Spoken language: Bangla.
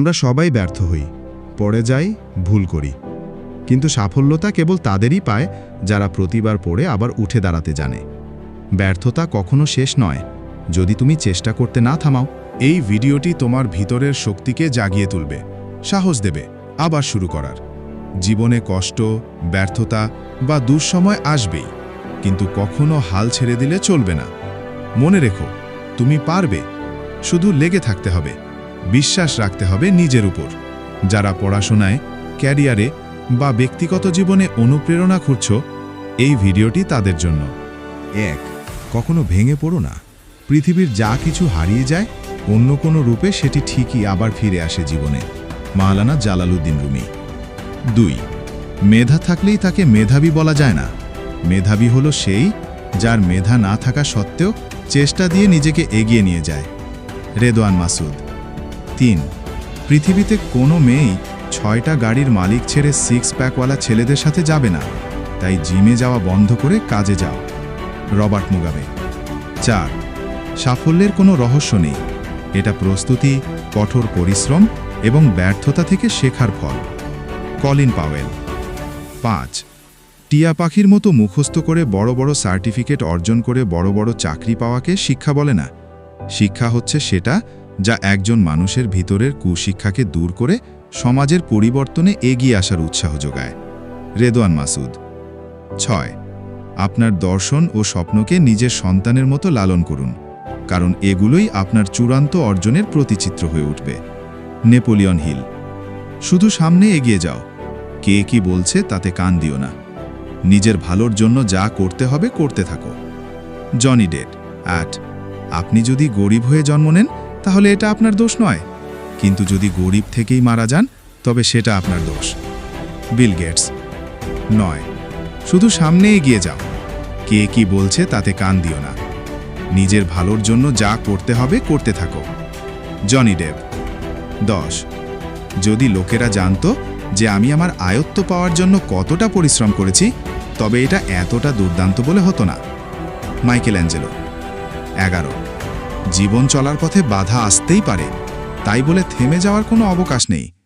আমরা সবাই ব্যর্থ হই, পড়ে যাই, ভুল করি। কিন্তু সাফল্যতা কেবল তাদেরই পায় যারা প্রতিবার পড়ে আবার উঠে দাঁড়াতে জানে। ব্যর্থতা কখনো শেষ নয়। যদি তুমি চেষ্টা করতে না থামাও, এই ভিডিওটি তোমার ভিতরের শক্তিকে জাগিয়ে তুলবে, সাহস দেবে, আবার শুরু করার। জীবনে কষ্ট, ব্যর্থতা বা দুঃসময় আসবেই, কিন্তু কখনো হাল ছেড়ে দিলে চলবে না। মনে রেখো, তুমি পারবে, শুধু লেগে থাকতে হবে। বিশ্বাস রাখতে হবে নিজের উপর। যারা পড়াশোনায়, ক্যারিয়ারে বা ব্যক্তিগত জীবনে অনুপ্রেরণা খুঁজছ, এই ভিডিওটি তাদের জন্য। এক, কখনো ভেঙে পড়ো না। পৃথিবীর যা কিছু হারিয়ে যায়, অন্য কোনো রূপে সেটি ঠিকই আবার ফিরে আসে জীবনে। মাওলানা জালালুদ্দিন রুমি। দুই, মেধা থাকলেই তাকে মেধাবী বলা যায় না। মেধাবী হলো সেই যার মেধা না থাকা সত্ত্বেও চেষ্টা দিয়ে নিজেকে এগিয়ে নিয়ে যায়। রেদোয়ান মাসুদ। তিন। পৃথিবীতে কোনো মেয়েই ছয়টা গাড়ির মালিক ছেড়ে সিক্স প্যাকওয়ালা ছেলেদের সাথে যাবে না। তাই জিমে যাওয়া বন্ধ করে কাজে যাও। Robert Mugabe. চার, সাফল্যের কোনো রহস্য নেই। এটা প্রস্তুতি, কঠোর পরিশ্রম এবং ব্যর্থতা থেকে শেখার ফল। Colin Powell. পাঁচ, টিয়া পাখির মতো মুখস্থ করে বড় বড় সার্টিফিকেট অর্জন করে বড় বড় চাকরি পাওয়াকে শিক্ষা বলে না। শিক্ষা হচ্ছে সেটা যা একজন মানুষের ভিতরের কুশিক্ষাকে দূর করে সমাজের পরিবর্তনে এগিয়ে আসার উৎসাহ যোগায়। রেদোয়ান মাসুদ। ছয়, আপনার দর্শন ও স্বপ্নকে নিজের সন্তানের মতো লালন করুন, কারণ এগুলোই আপনার চূড়ান্ত অর্জনের প্রতিচিত্র হয়ে উঠবে। Napoleon Hill. শুধু সামনে এগিয়ে যাও, কে কি বলছে তাতে কান দিও না। নিজের ভালোর জন্য যা করতে হবে করতে থাকো। Johnny date. অ্যাট আপনি যদি গরিব হয়ে জন্ম নেন তাহলে এটা আপনার দোষ নয়। কিন্তু যদি গরিব থেকেই মারা যান, তবে সেটা আপনার দোষ। Bill Gates. নয়। শুধু সামনে এগিয়ে যাও। কে কি বলছে তাতে কান দিও না। নিজের ভালোর জন্য যা করতে হবে, করতে থাকো। Johnny Depp. দশ। যদি লোকেরা জানতো যে আমি আমার আয়ত্ত পাওয়ার জন্য কতটা পরিশ্রম করেছি, তবে এটা এতটা দুর্দান্ত বলে হতো না। Michelangelo. এগারো। জীবন চলার পথে বাধা আসতেই পারে। তাই বলে থেমে যাওয়ার কোনো অবকাশ নেই।